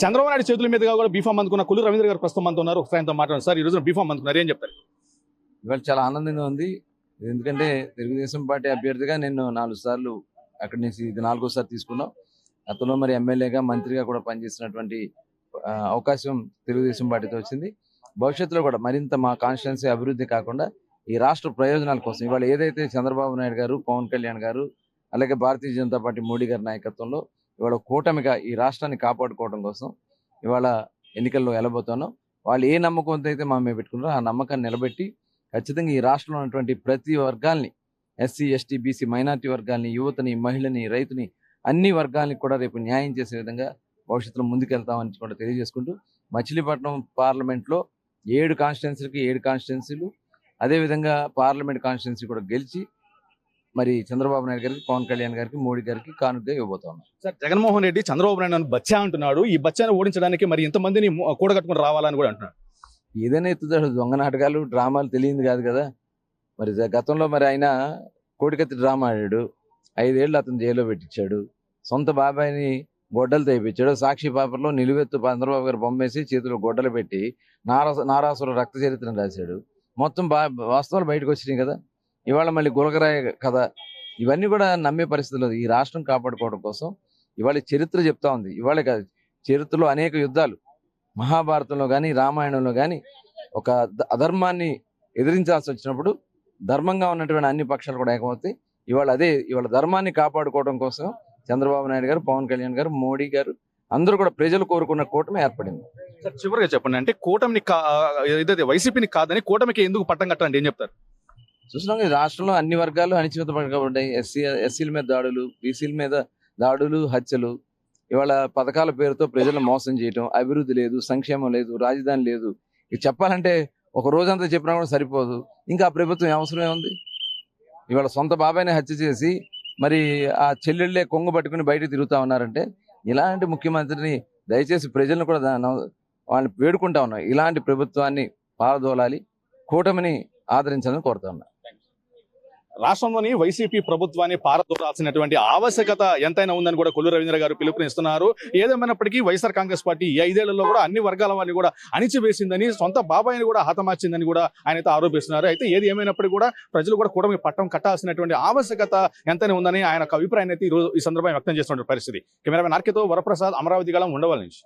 చంద్రబాబు నాయుడు చేతుల మీదుగా కూడా బీఫామ్ అందుకున్న కులు రవీంద్ర గారు ప్రస్తుతం మనతో ఉన్నారు. ఒకసారి ఆయనతో సార్ ఈ రోజు బీఫామ్ అందుకున్నారు. ఏం చెప్తారు? ఇవాళ చాలా ఆనందంగా ఉంది. ఎందుకంటే తెలుగుదేశం పార్టీ అభ్యర్థిగా నేను నాలుగు సార్లు అక్కడి నుంచి ఇది నాలుగోసారి తీసుకున్నాం గతంలో మరి ఎమ్మెల్యేగా మంత్రిగా కూడా పనిచేసినటువంటి అవకాశం తెలుగుదేశం పార్టీతో వచ్చింది. భవిష్యత్తులో కూడా మరింత మా కాన్స్టిట్యున్సీ అభివృద్ధి కాకుండా ఈ రాష్ట్ర ప్రయోజనాల కోసం ఇవాళ ఏదైతే చంద్రబాబు నాయుడు గారు పవన్ కళ్యాణ్ గారు అలాగే భారతీయ జనతా పార్టీ మోడీ గారి నాయకత్వంలో ఇవాళ కూటమిగా ఈ రాష్ట్రాన్ని కాపాడుకోవడం కోసం ఇవాళ ఎన్నికల్లో వెళ్ళబోతున్నాం వాళ్ళు ఏ నమ్మకంతో అయితే మా మేము పెట్టుకున్నారో ఆ నమ్మకాన్ని నిలబెట్టి ఖచ్చితంగా ఈ రాష్ట్రంలో ఉన్నటువంటి ప్రతి వర్గాల్ని ఎస్సీ ఎస్టీ బీసీ మైనార్టీ వర్గాల్ని యువతని మహిళని రైతుని అన్ని వర్గాలకు కూడా రేపు న్యాయం చేసే విధంగా భవిష్యత్తులో ముందుకెళ్తామని కూడా తెలియజేసుకుంటూ మచిలీపట్నం పార్లమెంట్లో ఏడు కాన్స్టిట్యున్సీలకి ఏడు కాన్స్టిట్యున్సీలు అదేవిధంగా పార్లమెంట్ కాన్స్టిట్యున్సీ కూడా గెలిచి మరి చంద్రబాబు నాయుడు గారికి పవన్ కళ్యాణ్ గారికి మోడీ గారికి కానుకగా ఇవ్వబోతా ఉన్నాం. సార్ జగన్మోహన్ రెడ్డి చంద్రబాబు నాయుడు బచ్చా అంటున్నాడు. ఈ బచ్చాను ఓడించడానికి మరి ఇంతమందిని కూడగట్టుకుని రావాలని కూడా అంటున్నాడు. ఏదైనా ఎత్తుతాడు. దొంగ నాటకాలు డ్రామాలు తెలియదు కాదు కదా. మరి గతంలో మరి ఆయన కోటికత్తి డ్రామా ఆడాడు. ఐదేళ్ళు అతను జైల్లో పెట్టించాడు. సొంత బాబాయిని గొడ్డలు తెప్పించాడు. సాక్షి పేపర్లో నిలువెత్తు చంద్రబాబు గారు బొమ్మేసి చేతిలో గొడ్డలు పెట్టి నారాస నారాసుర రక్త చరిత్రను రాశాడు. మొత్తం బా వాస్తవాలు బయటకు వచ్చినాయి కదా. ఇవాళ మళ్ళీ గులకరాయ కథ ఇవన్నీ కూడా నమ్మే పరిస్థితులు ఈ రాష్ట్రం కాపాడుకోవడం కోసం ఇవాళ చరిత్ర చెప్తా ఉంది. ఇవాళ కాదు చరిత్రలో అనేక యుద్ధాలు. మహాభారతంలో కానీ రామాయణంలో కానీ ఒక అధర్మాన్ని ఎదిరించాల్సి వచ్చినప్పుడు ధర్మంగా ఉన్నటువంటి అన్ని పక్షాలు కూడా ఏకమవుతాయి. ఇవాళ అదే ఇవాళ ధర్మాన్ని కాపాడుకోవడం కోసం చంద్రబాబు నాయుడు గారు పవన్ కళ్యాణ్ గారు మోడీ గారు అందరూ కూడా ప్రజలు కోరుకున్న కూటమి ఏర్పడింది. చివరిగా చెప్పండి. అంటే కూటమిని కా వైసీపీని కాదని కూటమికి ఎందుకు పట్టం కట్టండి ఏం చెప్తారు? చూస్తున్నాం ఈ రాష్ట్రంలో అన్ని వర్గాలు అణిచివేతపడ్డాయి ఎస్సీ ఎస్సీల మీద దాడులు బీసీల మీద దాడులు హత్యలు. ఇవాళ పథకాల పేరుతో ప్రజలను మోసం చేయటం అభివృద్ధి లేదు సంక్షేమం లేదు రాజధాని లేదు. ఇది చెప్పాలంటే ఒక రోజంతా చెప్పినా కూడా సరిపోదు. ఇంకా ప్రభుత్వం అవసరమే ఉంది. ఇవాళ సొంత బాబాయ్ని హత్య చేసి మరి ఆ చెల్లెళ్ళే కొంగు పట్టుకుని బయట తిరుగుతా ఉన్నారంటే ఇలాంటి ముఖ్యమంత్రిని దయచేసి ప్రజలను కూడా వాళ్ళని వేడుకుంటా ఉన్నాం. ఇలాంటి ప్రభుత్వాన్ని పారదోలాలి కూటమిని ఆదరించాలని కోరుతా ఉన్నా. రాష్ట్రంలోని వైసీపీ ప్రభుత్వాన్ని పారదోరాల్సినటువంటి ఆవశ్యకత ఎంతైనా ఉందని కూడా కొల్లు రవీంద్ర గారు పిలుపునిస్తున్నారు. ఏదేమైనప్పటికీ వైఎస్ఆర్ కాంగ్రెస్ పార్టీ ఈ ఐదేళ్ళలో కూడా అన్ని వర్గాల వారిని కూడా అణిచివేసిందని సొంత బాబాయిని కూడా హతమార్చిందని కూడా ఆయన అయితే ఆరోపిస్తున్నారు. అయితే ఏది ఏమైనప్పటికీ కూడా ప్రజలు కూడా కూటమి పట్టం కట్టాల్సినటువంటి ఆవశ్యకత ఎంతైనా ఉందని ఆయన ఒక అభిప్రాయాన్ని అయితే ఈ రోజు ఈ సందర్భంగా వ్యక్తం చేస్తున్న పరిస్థితి. కెమెరామెన్ ఆర్కేతో వరప్రసాద్ అమరావతి గలం ఉండవాలి నుంచి.